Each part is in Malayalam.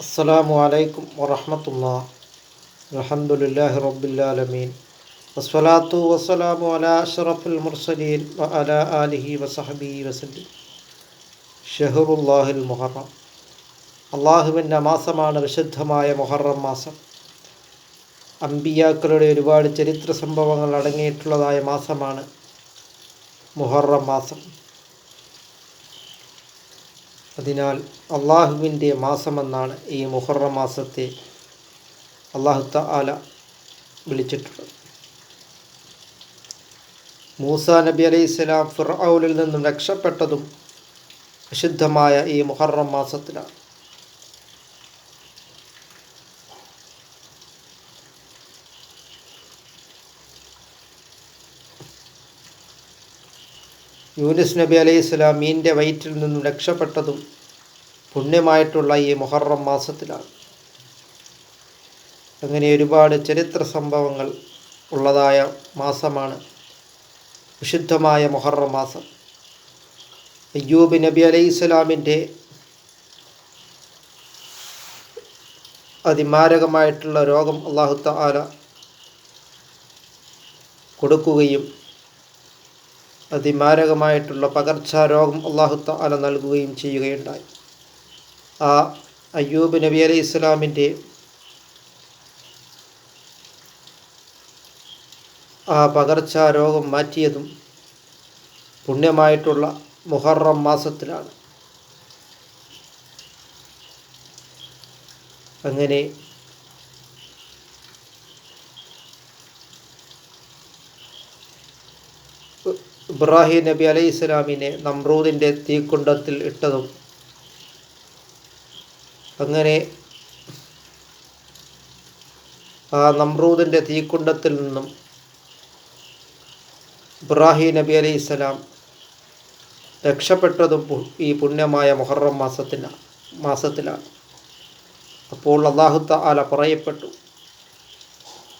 അസ്സലാമു അലൈക്കും വറഹമത്തുള്ള. അലഹമുല്ലാഹി റബ്ബുല്ലാലമീൻ വസ്വലാത്തു വസ്സലാമു അലാ അഷറഫുൽ മുർസലീൻ വ അലാ ആലിഹി വസഹബി വസല്ലി. ഷഹറുല്ലാഹിൽ മുഹറം. അള്ളാഹുവിന്റെ മാസമാണ് വിശുദ്ധമായ മുഹറം മാസം. അമ്പിയാക്കളുടെ ഒരുപാട് ചരിത്ര സംഭവങ്ങൾ അടങ്ങിയിട്ടുള്ളതായ മാസമാണ് മുഹറം മാസം. അതിനാൽ അള്ളാഹുവിന്റെ മാസമെന്നാണ് ഈ മുഹറം മാസത്തെ അള്ളാഹു താല വിളിച്ചിട്ടുള്ളത്. മൂസ നബി അലൈഹി സ്വലാം ഫിറൌലിൽ നിന്നും രക്ഷപ്പെട്ടതും വിശുദ്ധമായ ഈ മുഹറം മാസത്തിലാണ്. യൂനിസ് നബി അലൈഹി സ്വലാം മീന്റെ വയറ്റിൽ നിന്നും രക്ഷപ്പെട്ടതും പുണ്യമായിട്ടുള്ള ഈ മുഹറം മാസത്തിലാണ്. അങ്ങനെ ഒരുപാട് ചരിത്ര സംഭവങ്ങൾ ഉള്ളതായ മാസമാണ് വിശുദ്ധമായ മുഹറം മാസം. അയ്യൂബ് നബി അലൈഹി സ്വലാമിന്റെ അതിമാരകമായിട്ടുള്ള രോഗം അള്ളാഹു ആല കൊടുക്കുകയും അതിമാരകമായിട്ടുള്ള പകർച്ചാരോഗം അള്ളാഹു താല നൽകുകയും ചെയ്യുകയുണ്ടായി. ആ അയ്യൂബ് നബി അലൈഹി ഇസ്ലാമിന്റെ ആ പകർച്ചാരോഗം മാറ്റിയതും പുണ്യമായിട്ടുള്ള മുഹറം മാസത്തിലാണ്. അങ്ങനെ ഇബ്രാഹിം നബി അലൈഹി സ്വലാമിനെ നമ്രൂദിന്റെ തീക്കുണ്ടത്തിൽ ഇട്ടതും അങ്ങനെ ആ നമ്രൂദിന്റെ തീക്കുണ്ടത്തിൽ നിന്നും ഇബ്രാഹിം നബി അലൈഹി ഇസ്ലാം രക്ഷപ്പെട്ടതും ഈ പുണ്യമായ മുഹറം മാസത്തിനാണ് മാസത്തിലാണ്. അപ്പോൾ അള്ളാഹുത്ത ആല പറയപ്പെട്ടു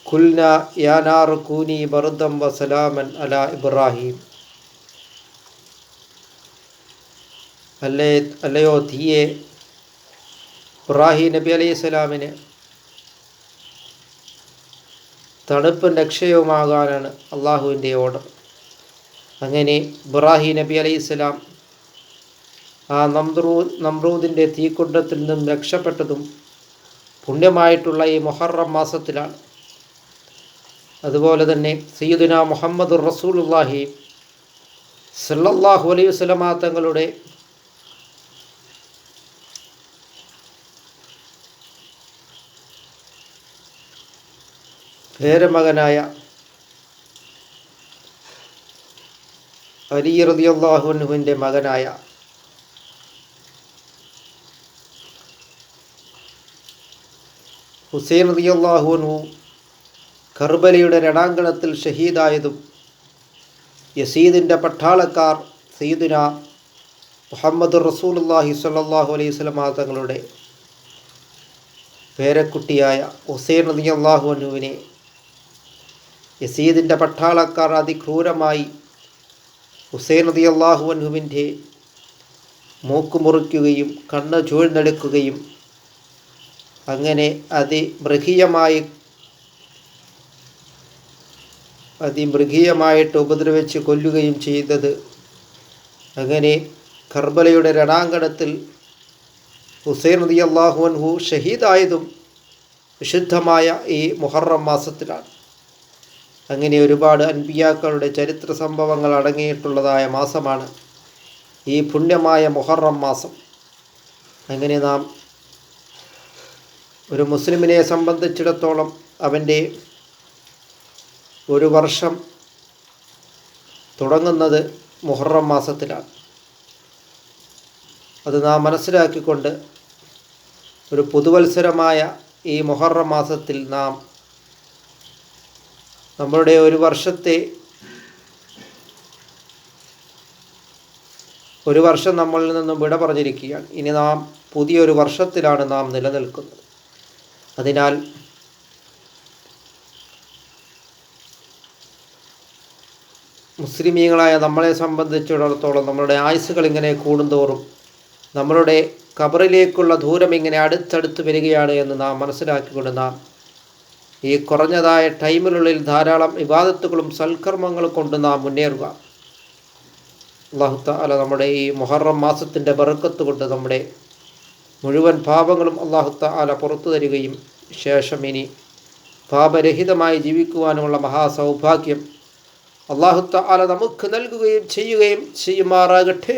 കുൽന യാനാർ കൂനി ബർദം വസലാമൻ അല ഇബ്രാഹിം. അല്ലേ അല്ലയോ തീയെ? ഇബ്രാഹിം നബി അലൈഹി സ്വലാമിന് തണുപ്പും രക്ഷയുമാകാനാണ് അള്ളാഹുവിന്റെ ഓർഡർ. അങ്ങനെ ഇബ്രാഹിം നബി അലൈഹി സ്വലാം ആ നമ്രൂ നമ്രൂദിന്റെ തീക്കുണ്ടത്തിൽ നിന്നും രക്ഷപ്പെട്ടതും പുണ്യമായിട്ടുള്ള ഈ മൊഹറം മാസത്തിലാണ്. അതുപോലെ തന്നെ സയ്യിദുന മുഹമ്മദ് റസൂലുള്ളാഹി സല്ലല്ലാഹു അലൈഹി വസല്ലമ തങ്ങളുടെ പേരമകനായ അലി റളിയല്ലാഹുവിന്റെ മകനായ ഹുസൈൻ റളിയല്ലാഹുവിനു കർബലയുടെ രണാങ്കണത്തിൽ ഷഹീദായതും യസീദിന്റെ പട്ടാളക്കാർ സയ്യിദുന മുഹമ്മദ് റസൂലുള്ളാഹി സ്വല്ലല്ലാഹു അലൈഹി വസല്ലമ തങ്ങളുടെ പേരക്കുട്ടിയായ ഹുസൈൻ റളിയല്ലാഹു അൻഹുവിനെ യസീദിന്റെ പട്ടാളക്കാർ അതിക്രൂരമായി ഹുസൈൻ റളിയല്ലാഹു അൻഹുവിന്റെ മൂക്ക് മുറിക്കുകയും കണ്ണ് ചൂഴ്ന്നെടുക്കുകയും അങ്ങനെ അതിമൃഗീയമായി അതിമൃഗീയമായിട്ട് ഉപദ്രവിച്ച് കൊല്ലുകയും ചെയ്തത്. അങ്ങനെ കർബലയുടെ രണാങ്കണത്തിൽ ഹുസൈൻ നദി അള്ളാഹു അൻഹു ഷഹീദായതും വിശുദ്ധമായ ഈ മുഹറം മാസത്തിലാണ്. അങ്ങനെ ഒരുപാട് അൻപിയാക്കളുടെ ചരിത്ര സംഭവങ്ങൾ അടങ്ങിയിട്ടുള്ളതായ മാസമാണ് ഈ പുണ്യമായ മുഹറം മാസം. അങ്ങനെ നാം ഒരു മുസ്ലിമിനെ സംബന്ധിച്ചിടത്തോളം അവന്റെ ഒരു വർഷം തുടങ്ങുന്നത് മുഹറം മാസത്തിലാണ്. അത് നാം മനസ്സിലാക്കിക്കൊണ്ട് ഒരു പുതുവത്സരമായ ഈ മുഹറം മാസത്തിൽ നാം നമ്മളുടെ ഒരു വർഷത്തെ ഒരു വർഷം നമ്മളിൽ നിന്നും വിട പറഞ്ഞിരിക്കുകയാണ്. ഇനി നാം പുതിയൊരു വർഷത്തിലാണ് നാം നിലനിൽക്കുന്നത്. അതിനാൽ മുസ്ലിമീങ്ങളായ നമ്മളെ സംബന്ധിച്ചിടത്തോളം നമ്മളുടെ ആയുസ്സുകൾ ഇങ്ങനെ കൂടുന്തോറും നമ്മളുടെ കബറിലേക്കുള്ള ദൂരം ഇങ്ങനെ അടുത്തടുത്ത് വരികയാണ് എന്ന് നാം മനസ്സിലാക്കിക്കൊണ്ട് നാം ഈ കുറഞ്ഞതായ ടൈമിനുള്ളിൽ ധാരാളം വിവാദത്തുകളും സൽക്കർമ്മങ്ങളും കൊണ്ട് നാം മുന്നേറുക. അള്ളാഹുത്ത അല നമ്മുടെ ഈ മൊഹറം മാസത്തിന്റെ വെറുക്കത്ത് കൊണ്ട് നമ്മുടെ മുഴുവൻ പാപങ്ങളും അള്ളാഹുത്ത അല പുറത്തു തരികയും ശേഷം ഇനി പാപരഹിതമായി ജീവിക്കുവാനുമുള്ള മഹാസൗഭാഗ്യം അള്ളാഹുത്ത അല നമുക്ക് നൽകുകയും ചെയ്യുകയും ചെയ്യുമാറാകട്ടെ.